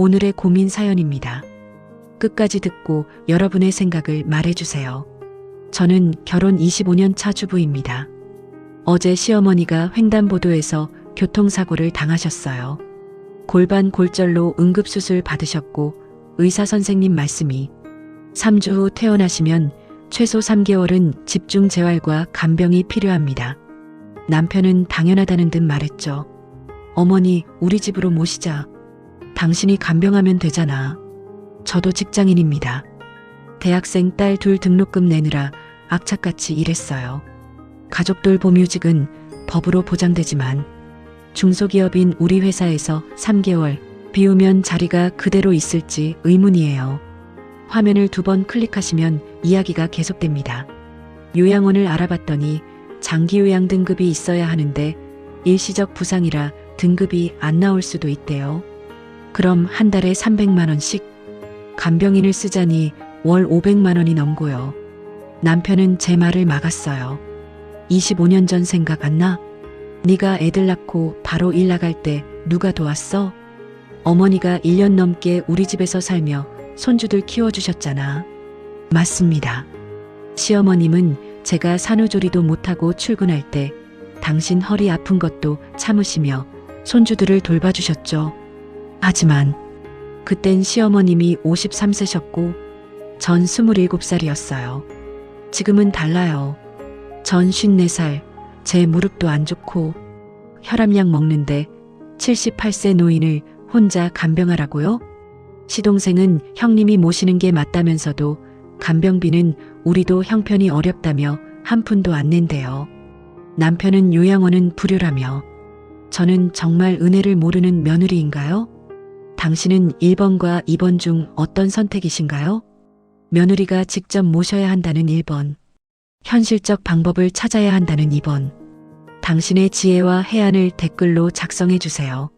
오늘의 고민 사연입니다. 끝까지 듣고 여러분의 생각을 말해주세요. 저는 결혼 25년 차 주부입니다. 어제 시어머니가 횡단보도에서 교통사고를 당하셨어요. 골반 골절로 응급수술 받으셨고 의사 선생님 말씀이 3주 후 퇴원하시면 최소 3개월은 집중 재활과 간병이 필요합니다. 남편은 당연하다는 듯 말했죠. 어머니, 우리 집으로 모시자. 당신이 간병하면 되잖아. 저도 직장인입니다. 대학생 딸 둘 등록금 내느라 악착같이 일했어요. 가족들 보뮤직은 법으로 보장되지만 중소기업인 우리 회사에서 3개월 비우면 자리가 그대로 있을지 의문이에요. 화면을 두 번 클릭하시면 이야기가 계속됩니다. 요양원을 알아봤더니 장기 요양 등급이 있어야 하는데 일시적 부상이라 등급이 안 나올 수도 있대요. 그럼 한 달에 300만 원씩 간병인을 쓰자니 월 500만 원이 넘고요. 남편은 제 말을 막았어요. 25년 전 생각 안 나? 네가 애들 낳고 바로 일 나갈 때 누가 도왔어? 어머니가 1년 넘게 우리 집에서 살며 손주들 키워주셨잖아. 맞습니다. 시어머님은 제가 산후조리도 못하고 출근할 때 당신 허리 아픈 것도 참으시며 손주들을 돌봐주셨죠. 하지만 그땐 시어머님이 53세셨고 전 27살이었어요. 지금은 달라요. 전 54살, 제 무릎도 안 좋고 혈압약 먹는데 78세 노인을 혼자 간병하라고요? 시동생은 형님이 모시는 게 맞다면서도 간병비는 우리도 형편이 어렵다며 한 푼도 안 낸대요. 남편은 요양원은 불효라며 저는 정말 은혜를 모르는 며느리인가요? 당신은 1번과 2번 중 어떤 선택이신가요? 며느리가 직접 모셔야 한다는 1번. 현실적 방법을 찾아야 한다는 2번. 당신의 지혜와 해안을 댓글로 작성해 주세요.